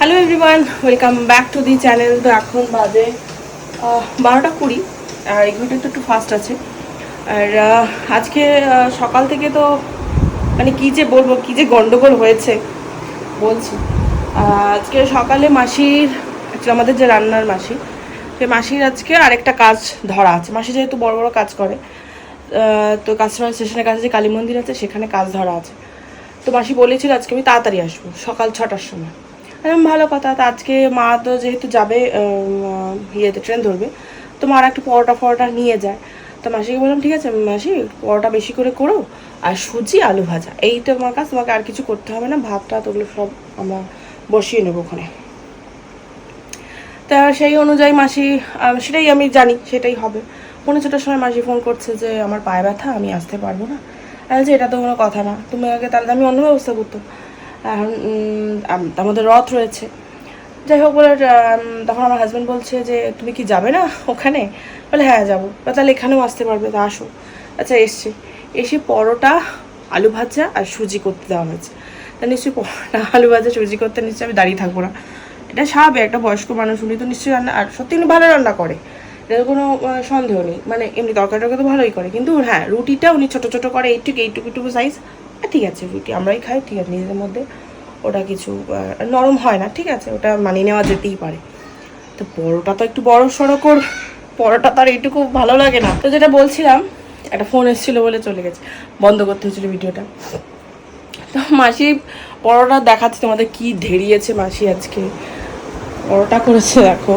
Hello everyone welcome back to the channel তো এখন বাজে বারোটা কুড়ি, আর এই ঘণ্টা একটু একটু ফাস্ট আছে। আর আজকে সকাল থেকে তো মানে কী যে বলব, কী যে গন্ডগোল হয়েছে, বলছি। আজকে সকালে মাসির, actually আমাদের যে রান্নার মাসি, সে মাসির আজকে আরেকটা কাজ ধরা আছে। মাসি যেহেতু বড় বড় কাজ করে তো কাস্টমার স্টেশনের কাছে যে কালী মন্দির আছে, সেখানে কাজ ধরা আছে। তো মাসি বলেছিল আজকে আমি তাড়াতাড়ি আসব, সকাল ছটার সময়। ভালো কথা। তো আজকে মা তো যেহেতু যাবে ইয়েতে ট্রেন ধরবে, তো মার একটু পরোটা ফরোটা নিয়ে যায়। তো মাসিকে বললাম, ঠিক আছে মাসি, পরোটা বেশি করে করো আর সুজি আলু ভাজা। এই তো আমার কাছে তোমাকে আর কিছু করতে হবে না, ভাত টাত ওগুলো সব আমরা বসিয়ে নেব ওখানে। তা সেই অনুযায়ী মাসি সেটাই আমি জানি, সেটাই হবে। পৌনে ছটার সময় মাসি ফোন করছে যে, আমার পায়ে ব্যথা, আমি আসতে পারব না। বলছি, এটা তো কোনো কথা না। তুমি আগে তাহলে আমি অন্য ব্যবস্থা করতাম। এখন আমাদের রথ রয়েছে। যাই হোক বলে তখন আমার হাজব্যান্ড বলছে যে, তুমি কি যাবে না ওখানে? বলে হ্যাঁ যাব। বা তাহলে এখানেও আসতে পারবে, তা আসো। আচ্ছা এসছে। এসে পরোটা, আলু ভাজা আর সুজি করতে দেওয়া হয়েছে। তা নিশ্চয়ই পরোটা, আলু ভাজা, সুজি করতে নিশ্চয়ই আমি দাঁড়িয়ে থাকব না। এটা স্বাভাবিক, একটা বয়স্ক মানুষ, উনি তো নিশ্চয়ই রান্না, আর সত্যি উনি ভালো রান্না করে। এটা কোনো সন্দেহ নেই। মানে এমনি তরকারি টরকারি তো ভালোই করে। কিন্তু হ্যাঁ রুটিটা উনি ছোটো ছোটো করে, এইটুকু এইটুকু এইটুকু সাইজ ঠিক আছে রুটি, আমরাই খাই ঠিক আছে নিজেদের মধ্যে ওটা কিছু নরম হয় না, ঠিক আছে, ওটা মানিয়ে নেওয়া যেতেই পারে। তো পরোটা তো একটু বড় সড়ো কর পরোটা তার এইটুকু ভালো লাগে না। তো যেটা বলছিলাম, একটা ফোন এসেছিল বলে চলে গেছে, বন্ধ করতে হয়েছিল ভিডিওটা। তো মাসি পরোটা দেখাচ্ছে তোমাদের কি ধেরিয়েছে মাসি আজকে। পরোটা করেছে দেখো।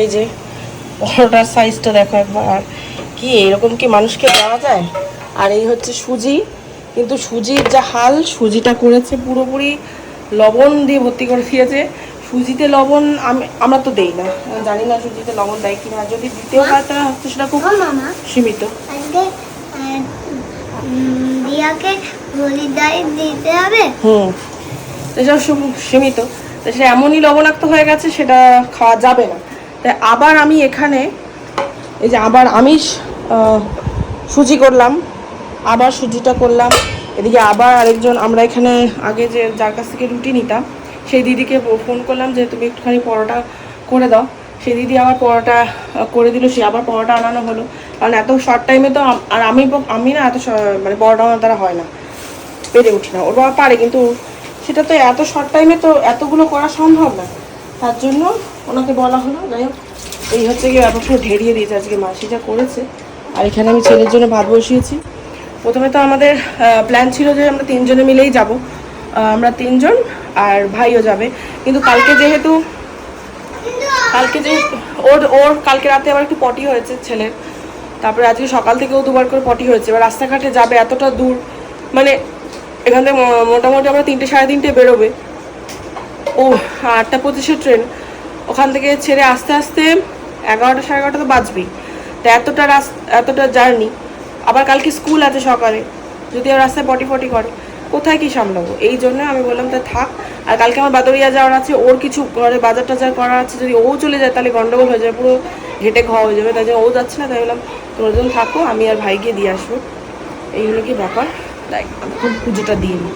এই যে, পরোটার সাইজটা দেখো একবার। কি এরকম কি মানুষকে দেওয়া যায়? আর এই হচ্ছে সুজি। কিন্তু সুজির যা হাল সুজিটা করেছে পুরোপুরি লবণ দিয়ে ভর্তি করে দিয়েছে। সুজিতে লবণ আমি আমরা তো দেই না। জানি না সুজিতে লবণ দেয় কিনা। যদি দিতেও হয় তাহলে হচ্ছে সেটা খুব সীমিত। দিয়াকে হলিদায় দিতে হবে। হুম। এসব সীমিত। তো সেটা এমনই লবণাক্ত হয়ে গেছে সেটা খাওয়া যাবে না। তাই আবার আমি এখানে এই যে আবার আমিষ সুজি করলাম, আবার সুজিটা করলাম, এদিকে আবার আরেকজন, আমরা এখানে আগে যে যার কাছ থেকে রুটি নিতাম, সেই দিদিকে ফোন করলাম যে তুমি একটুখানি পরোটা করে দাও। সেই দিদি আবার পরোটা করে দিল, সে আবার পরোটা আনানো হলো। কারণ এত শর্ট টাইমে তো আর আমি আমি না এত মানে পরোটা আমার দ্বারা হয় না, পেরে উঠি না। ওর বাবা পারে, কিন্তু সেটা তো এত শর্ট টাইমে তো এতগুলো করা সম্ভব না। তার জন্য ওনাকে বলা হলো, যাই হোক, এই হচ্ছে গিয়ে ব্যাপার পুরো ঢেরিয়ে দিয়েছে আজকে মাসি যা করেছে। আর এখানে আমি ছেলের জন্য ভাত বসিয়েছি। প্রথমে তো আমাদের প্ল্যান ছিল যে আমরা তিনজনে মিলেই যাব। আমরা তিনজন আর ভাইও যাবে। কিন্তু কালকে যেহেতু, কালকে যে, ওর ওর কালকে রাতে আবার একটু পটি হয়েছে ছেলের। তারপরে আজকে সকাল থেকেও দুবার করে পটি হয়েছে। এবার রাস্তাঘাটে যাবে এতটা দূর মানে এখান থেকে মোটামুটি আমরা তিনটে, সাড়ে তিনটে বেরোবে। ও আটটা পঁচিশে ট্রেন। ওখান থেকে ছেড়ে আস্তে আস্তে এগারোটা, সাড়ে এগারোটা তো বাজবেই। তো এতটা রাস্তা এতটা জার্নি। আবার কালকে স্কুল আছে সকালে। যদি রাস্তায় পটি ফটি করে। কোথায় কি সামলাবো? এই জন্য আমি বললাম, তা থাক। আর কালকে আমার বাদরিয়া যাওয়ার আছে। ওর কিছু ঘরে বাজার টাজার করার আছে। যদি ও চলে যায়, তাহলে গন্ডগোল হয়ে যাবে। পুরো ঘেটে খাওয়া হয়ে যাবে। তাই জন্য ও যাচ্ছে না। তাই বললাম, তোমরা যখন থাকো, আমি আর ভাই গিয়ে দিয়ে আসব। এই হলো কি ব্যাপার। তাই পুজোটা দিয়ে নিই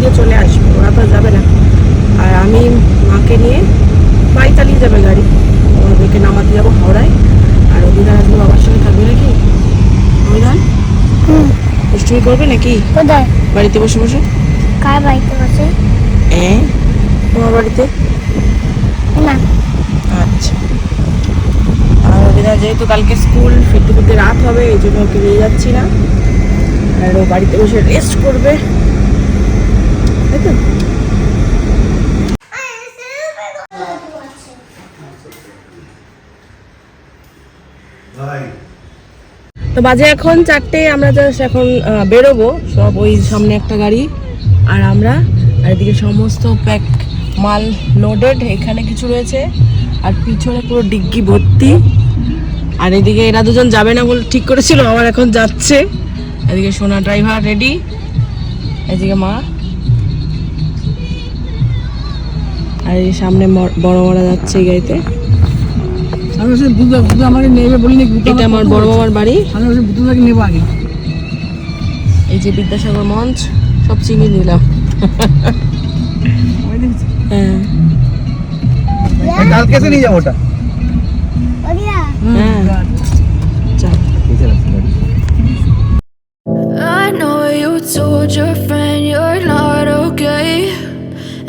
দিয়ে চলে আসবে ওরা তো যাবে না। আর আমি মাকে নিয়ে মাই চালিয়ে যাবে গাড়ি। ওদেরকে নামাতে যাব হাওড়ায়। আর অভিধান আসবে বাবার সঙ্গে থাকবে নাকি? অভিধান? দুষ্টুমি করবে নাকি? কোথায়? বাড়িতে বসে বসে। কার বাড়িতে বসে? এ তোমার বাড়িতে? না। আচ্ছা। আর অভিধান যেহেতু কালকে স্কুল ফিরতে ফিরতে রাত হবে এই জন্য ওকে নিয়ে যাচ্ছি না। আর ও বাড়িতে বসে রেস্ট করবে। তাই তো? তো বাজে এখন চারটে আমরা জাস্ট এখন বেরোবো। সব ওই সামনে একটা গাড়ি আর আমরা। আর এদিকে সমস্ত প্যাক মাল লোডেড এখানে কিছু রয়েছে। আর পিছনে পুরো ডিগ্গি ভর্তি। আর এদিকে এরা দুজন যাবে না বলে ঠিক করেছিল আমার এখন যাচ্ছে। এদিকে সোনা ড্রাইভার রেডি এদিকে মা। আর এই সামনে বড় বড় যাচ্ছে এই গাড়িতে। এটা আমার বড় মামার বাড়ি। এই যে বিদ্যাসাগর মঞ্চ সব চিনি নিলাম। হ্যাঁ। কালকে নিয়ে যাব ওটা। হ্যাঁ।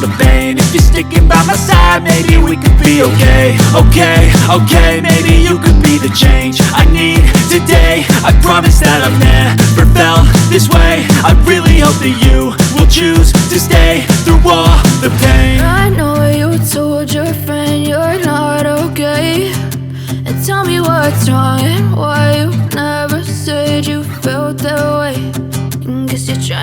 the pain. If you're sticking by my side maybe we could be okay. Okay, okay, maybe you could be the change I need today. I promise that I've never felt this way. I really hope that you will choose to stay through all the pain. I know you told your friend you're not okay. And tell me what's wrong and why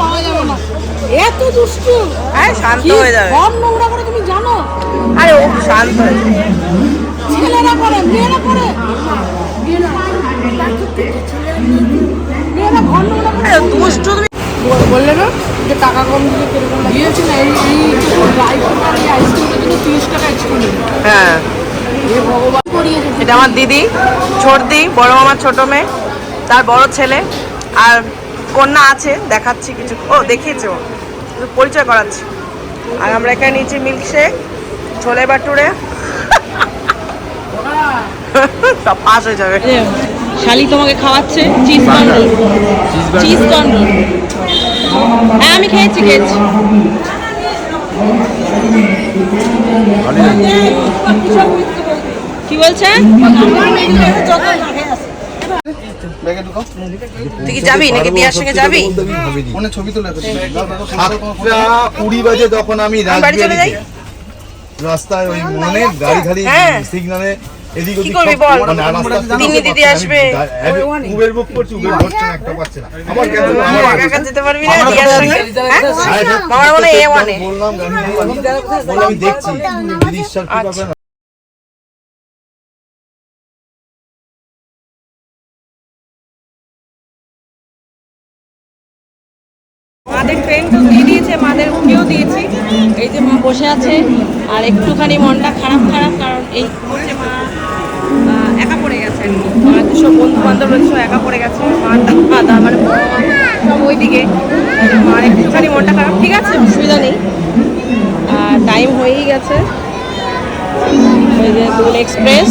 পাওয়া যাবে না। এত দুষ্টু। হ্যাঁ শান্ত হয়ে যাবে। কম নোংরা করে তুমি জানো? আরে ও শান্ত হয়ে যাবে। ছেলেরা করে মেয়েরা করে। মেয়েরা ঘর নোংরা করে। দুষ্টু তুমি বললে না যে টাকা কম দিলে কীরকম দিয়েছি না এই এই আইফোন আর এই আইসক্রিমের জন্য তিরিশ টাকা এক্সট্রা হ্যাঁ। এ ভগবান এটা আমার দিদি ছোটদি বড় মামার ছোট মেয়ে তার বড় ছেলে আর কন্যা আছে দেখাচ্ছি কিছু। ও দেখিয়েছে ও। পরিচয় করাচ্ছি। আর আমরা এখানে নিয়েছি মিল্কশেক ছোলে বাটুরে। সব পাস হয়ে যাবে। শালি তোমাকে খাওয়াচ্ছে চিজ কর্ন চিজ কর্ন হ্যাঁ আমি খেয়েছি খেয়েছি। কি বলছে? তুই কি যাবি নাকি বিয়ার সঙ্গে যাবি? ফোনে ছবি তুলে সাতটা কুড়ি বাজে তখন আমি রাস্তায় ওই মনে গাড়ি খালি হ্যাঁ। সিগনালে এদিক ওদিক? মানে দিদি দিদি আসবে। উবের বুক করছি উবের ধরছে না একটা পাচ্ছে না। আমার কেন তুই একা একা যেতে পারবি না বিয়ার সঙ্গে। হ্যাঁ? মনে এ। ওয়ানে বললাম আমি দেখছি। ঈশ্বর কি আছে। আর একটুখানি মনটা খারাপ খারাপ, কারণ এই হচ্ছে মা একা পড়ে গেছে। আর কি সব বন্ধু বান্ধব রয়েছে সব একা পড়ে গেছে। মার দাদা মানে সব ওইদিকে। মার একটুখানি মনটা খারাপ, ঠিক আছে, অসুবিধা নেই। আর টাইম হয়েই গেছে। ওই যে express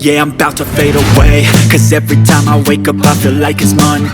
Yeah, I'm about to fade away. Cause every time I wake up I feel like it's Monday